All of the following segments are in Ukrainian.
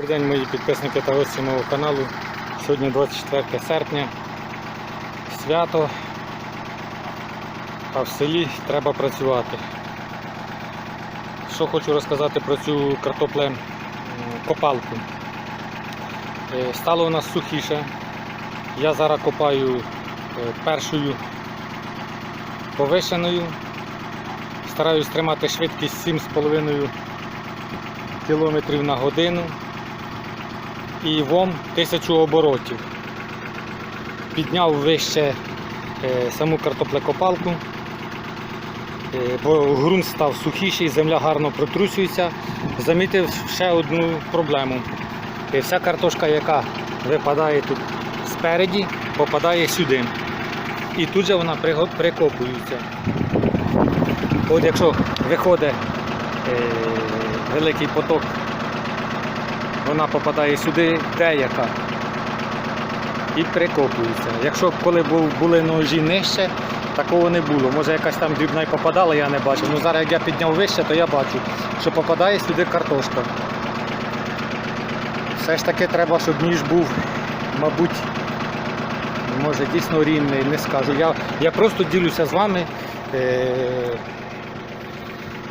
Добрий день, мої підписники та гості мого каналу. Сьогодні 24 серпня. Свято, а в селі треба працювати. Що хочу розказати про цю картопле м, копалку. Е, Стало у нас сухіше. Я зараз копаю е, першою повишеною. Стараюсь тримати швидкість 7,5 км на годину і вом 1000 оборотів. Підняв вище е, саму картоплекопалку, е, бо ґрунт став сухіший, земля гарно протрусюється. Замітив ще одну проблему. Е, Вся картошка, яка випадає тут спереді, попадає сюди. І тут же вона прикопується. От якщо виходить великий поток, вона попадає сюди, деяка, і прикопується. Якщо коли були ножі нижче, такого не було. Може якась там дрібна й попадала, я не бачив. Ну зараз як я підняв вище, то я бачу, що попадає сюди картошка. Все ж таки треба, щоб ніж був, мабуть, може дійсно рівний, не скажу. Я, я просто ділюся з вами. Е-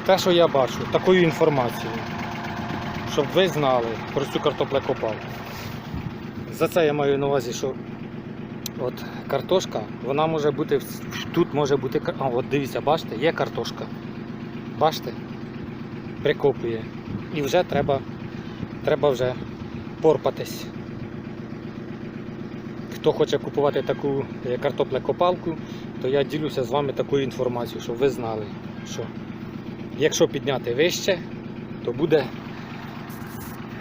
те, що я бачу, такою інформацією, щоб ви знали про цю картоплекопалку. За це я маю на увазі, що от картошка, вона може бути тут може бути. А, от дивіться, бачите, є картошка. Бачите? Прикопує. І вже треба, треба вже порпатись. Хто хоче купувати таку е, картоплекопалку, то я ділюся з вами такою інформацією, щоб ви знали, що Якщо підняти вище, то буде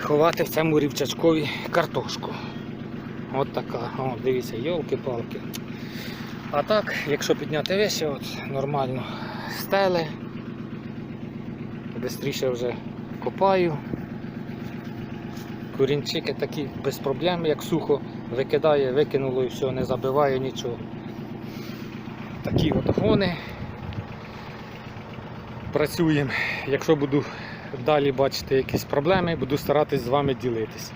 ховати в цьому рівчачкові картошку. От така. О, дивіться, йолки-палки. А так, якщо підняти вище, от нормально стели. Бистріше вже копаю. Курінчики такі без проблем, як сухо викидає, викинуло і все, не забиває нічого. Такі от гони працюємо. Якщо буду далі бачити якісь проблеми, буду старатись з вами ділитись.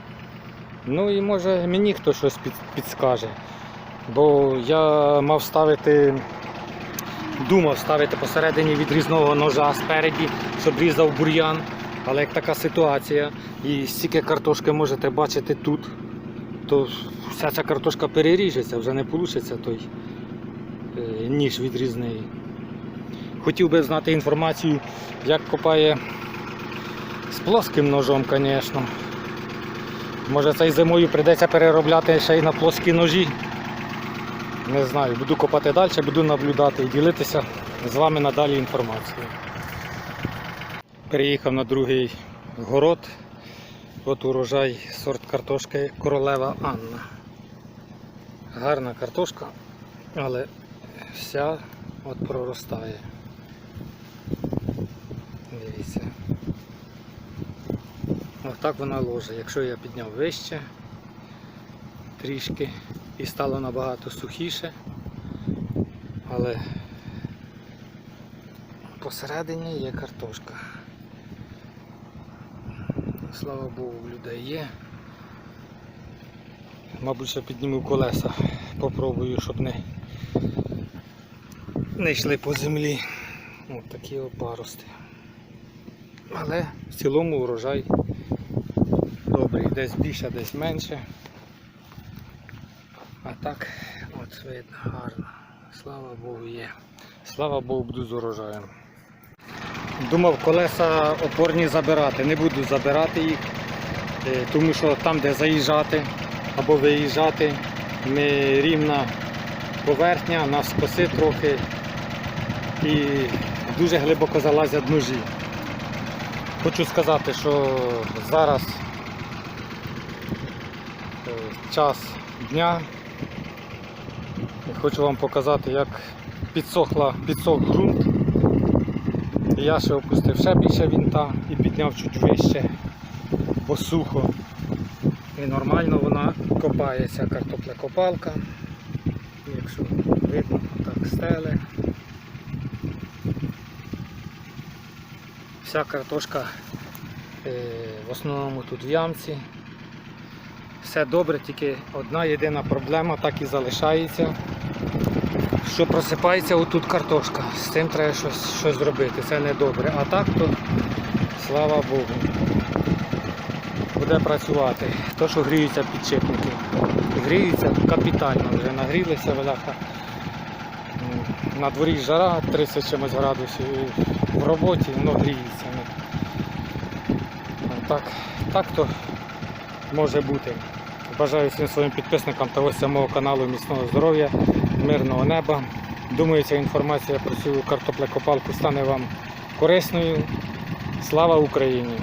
Ну і може мені хто щось під, підскаже. Бо я мав ставити, думав ставити посередині відрізного ножа спереді, щоб різав бур'ян. Але як така ситуація, і стільки картошки можете бачити тут, то вся ця картошка переріжеться, вже не вийде той е, ніж відрізний. Хотів би знати інформацію, як копає з плоским ножом, звісно. Може цей зимою прийдеться переробляти ще й на плоскі ножі. Не знаю, буду копати далі, буду наблюдати і ділитися з вами надалі інформацією. Переїхав на другий город. От урожай сорт картошки королева Анна. Гарна картошка, але вся от проростає. Дивіться. Отак вона ложе. Якщо я підняв вище трішки і стало набагато сухіше, але посередині є картошка. Слава Богу, в людей є. Мабуть, ще підніму колеса, попробую, щоб не, не йшли по землі. Ось такі опарости. Але в цілому урожай добрий, десь більше, десь менше. А так, от видно, гарно. Слава Богу є. Слава Богу, буду з урожаєм. Думав колеса опорні забирати. Не буду забирати їх, е, тому що там, де заїжджати або виїжджати, не рівна поверхня, нас скоси трохи і дуже глибоко залазять ножі. Хочу сказати, що зараз час дня. Хочу вам показати, як підсохла, підсох ґрунт. І я ще опустив ще більше вінта і підняв чуть вище, бо сухо. І нормально вона копається картоплекопалка. Якщо видно, так стеле. Вся картошка е, в основному тут в ямці. Все добре, тільки одна єдина проблема так і залишається. Що просипається отут картошка. З цим треба щось, щось зробити. Це не добре. А так то слава Богу. Буде працювати. То, що гріються підшипники. Гріються капітально вже нагрілися веляха. На дворі жара 30 чимось градусів. В роботі воно гріється. Ну, Так, так то може бути. Бажаю всім своїм підписникам та самого мого каналу міцного здоров'я, мирного неба. Думаю, ця інформація про цю картоплекопалку стане вам корисною. Слава Україні!